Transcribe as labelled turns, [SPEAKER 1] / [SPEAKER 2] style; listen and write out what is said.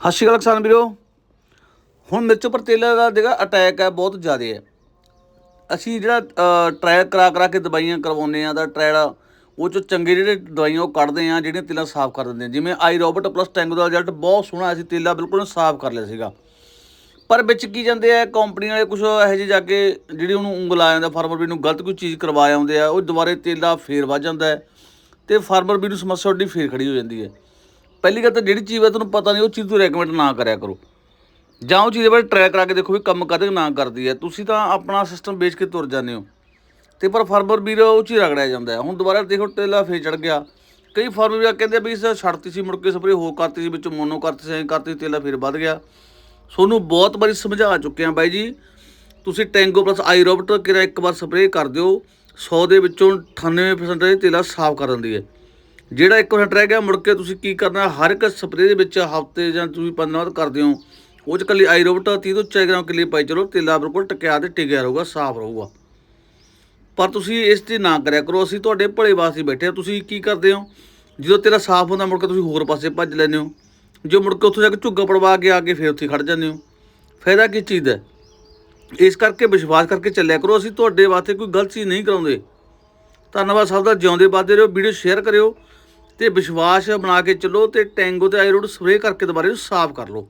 [SPEAKER 1] ਸਤਿ ਸ਼੍ਰੀ ਅਕਾਲ ਕਿਸਾਨ ਵੀਰੋ। ਹੁਣ ਮਿਰਚ ਪਰ ਤੇਲਾਂ ਦਾ ਜਿਹੜਾ ਅਟੈਕ ਹੈ ਬਹੁਤ ਜ਼ਿਆਦਾ ਹੈ। ਅਸੀਂ ਜਿਹੜਾ ਟ੍ਰਾਇਲ ਕਰਾ ਕਰਾ ਕੇ ਦਵਾਈਆਂ ਕਰਵਾਉਂਦੇ ਆ ਤਾਂ ਟ੍ਰਾਇਲ ਉਹ ਚੋਂ ਚੰਗੇ ਜਿਹੜੇ ਦਵਾਈਆਂ ਉਹ ਕੱਢਦੇ ਆ ਜਿਹੜੀਆਂ ਤੇਲਾਂ ਸਾਫ਼ ਕਰ ਦਿੰਦੇ ਆ ਜਿਵੇਂ ਆਈ ਰੋਬਟ ਪਲੱਸ ਟੈਂਗੋ ਦਾ ਰਿਜ਼ਲਟ ਬਹੁਤ ਸੋਹਣਾ ਆਇਆ ਸੀ ਤੇਲਾ ਬਿਲਕੁਲ ਸਾਫ਼ ਕਰ ਲਿਆ ਸੀਗਾ। ਪਰ ਵਿੱਚ ਕੀ ਜਾਂਦੇ ਆ ਕੰਪਨੀ ਵਾਲੇ ਕੁਝ ਇਹੋ ਜਿਹੇ ਜਾ ਕੇ ਜਿਹੜੀ ਉਹਨੂੰ ਉਂਗਲ ਆ ਜਾਂਦਾ ਫਾਰਮਰ ਵੀ ਨੂੰ ਗਲਤ ਕੋਈ ਚੀਜ਼ ਕਰਵਾ ਆਉਂਦੇ ਆ, ਉਹ ਦੁਬਾਰੇ ਤੇਲਾ ਫੇਰ ਵੱਜ ਜਾਂਦਾ ਹੈ ਤੇ ਫਾਰਮਰ ਵੀ ਨੂੰ ਸਮੱਸਿਆ ਉੱਡੀ ਫੇਰ ਖੜੀ ਹੋ ਜਾਂਦੀ ਹੈ। ਪਹਿਲੀ ਗੱਲ ਤਾਂ ਜਿਹੜੀ ਚੀਜ਼ ਹੈ ਤੁਹਾਨੂੰ ਪਤਾ ਨਹੀਂ, ਉਹ ਚੀਜ਼ ਨੂੰ ਰეკਮੈਂਡ ਨਾ ਕਰਿਆ ਕਰੋ। ਜਾਂ ਉਹ ਚੀਜ਼ ਦੇ ਬਾਰੇ ਟਰੈਕ ਕਰਾ ਕੇ ਦੇਖੋ ਵੀ ਕੰਮ ਕਦੇ ਨਾ ਕਰਦੀ ਹੈ। ਤੁਸੀਂ ਤਾਂ ਆਪਣਾ ਸਿਸਟਮ ਵੇਚ ਕੇ ਤੁਰ ਜਾਂਦੇ ਹੋ। ਤੇ ਪਰ ਫਾਰਮਰ ਵੀਰ, ਉਹ ਚ ਰਗੜਿਆ ਜਾਂਦਾ ਹੁਣ ਦੁਬਾਰਾ ਦੇਖੋ ਤੇਲਾ ਫੇਰ ਚੜ ਗਿਆ। ਕਈ ਫਾਰਮਰ ਵੀਰ ਕਹਿੰਦੇ ਆ ਵੀ ਇਸ ਛੱਡਤੀ ਸੀ, ਮੁੜ ਕੇ ਸਪਰੇ ਹੋ ਕਰਤੀ ਸੀ, ਵਿੱਚ ਮੋਨੋ ਕਰਤੀ ਸੀ ਕਰਤੀ ਤੇਲਾ ਫੇਰ ਵੱਧ ਗਿਆ। ਤੁਹਾਨੂੰ ਬਹੁਤ ਵਾਰੀ ਸਮਝਾ ਚੁੱਕੇ ਆ ਬਾਈ ਜੀ, ਤੁਸੀਂ ਟੈਂਗੋ ਪਲੱਸ ਆਈ ਰੋਬਟ ਕਿਰਾ ਇੱਕ ਵਾਰ ਸਪਰੇਅ ਕਰ ਦਿਓ 100 ਦੇ ਵਿੱਚੋਂ 98% ਤੇਲਾ ਸਾਫ਼ ਕਰ ਦਿੰਦੀ ਹੈ। ਜਿਹੜਾ 1% ਰਹਿ ਗਿਆ, ਮੁੜ ਕੇ ਤੁਸੀਂ ਕੀ ਕਰਨਾ? ਹਰ ਇੱਕ ਸਪਰੇਅ ਦੇ ਵਿੱਚ ਹਫ਼ਤੇ ਜਾਂ ਤੁਸੀਂ 15 ਬਾਅਦ ਕਰਦੇ ਹੋ। ਉਹ ਚ ਕੱਲੀ ਆਈ ਰੋਬਟ 30 ਤੋਂ 40 ਗ੍ਰਾਮ ਕਿੱਲੇ ਪਾਈ ਚਲੋ, ਤੇਲਾ ਬਿਲਕੁਲ ਟਕਿਆ ਤੇ ਟਿਕਿਆ ਰਹੂਗਾ, ਸਾਫ਼ ਰਹੂਗਾ। ਪਰ ਤੁਸੀਂ ਇਸ ਤੇ ਨਾ ਕਰਿਆ ਕਰੋ, ਅਸੀਂ ਤੁਹਾਡੇ ਭਲੇ ਵਾਸਤੇ ਬੈਠੇ ਆ ਤੁਸੀਂ ਕੀ ਕਰਦੇ ਹੋ? ਜਦੋਂ ਤੇਰਾ ਸਾਫ਼ ਹੁੰਦਾ, ਮੁੜ ਕੇ ਤੁਸੀਂ ਹੋਰ ਪਾਸੇ ਭੱਜ ਲੈਂਦੇ ਹੋ। ਜੋ ਮੁੜ ਕੇ ਉੱਥੋਂ ਜਾ ਕੇ ਝੁੱਗਾ ਪੜਵਾ ਕੇ ਆ ਕੇ ਫਿਰ ਉੱਥੇ ਖੜ ਜਾਂਦੇ ਹੋ। ਫਾਇਦਾ ਕੀ ਚੀਜ਼ ਦਾ? ਹੈ? ਇਸ ਕਰਕੇ ਵਿਸ਼ਵਾਸ ਕਰਕੇ ਚੱਲਿਆ ਕਰੋ, ਅਸੀਂ ਤੁਹਾਡੇ ਵਾਸਤੇ ਕੋਈ ਗਲਤ ਚੀਜ਼ ਨਹੀਂ ਕਰਾਉਂਦੇ। ਧੰਨਵਾਦ ਸਭ ਦਾ, ਜਿਉਂਦੇ ਬਾਦੇ ਰਹੋ, ਵੀਡੀਓ ਸ਼ੇਅਰ ਕਰਿਓ। ਤੇ ਵਿਸ਼ਵਾਸ ਬਣਾ ਕੇ ਚੱਲੋ ਤੇ ਟੈਂਗੋ ਤੇ ਆਈਰੋਡ ਸਪਰੇਅ ਕਰਕੇ ਦੁਬਾਰੇ ਨੂੰ ਸਾਫ਼ ਕਰ ਲਓ।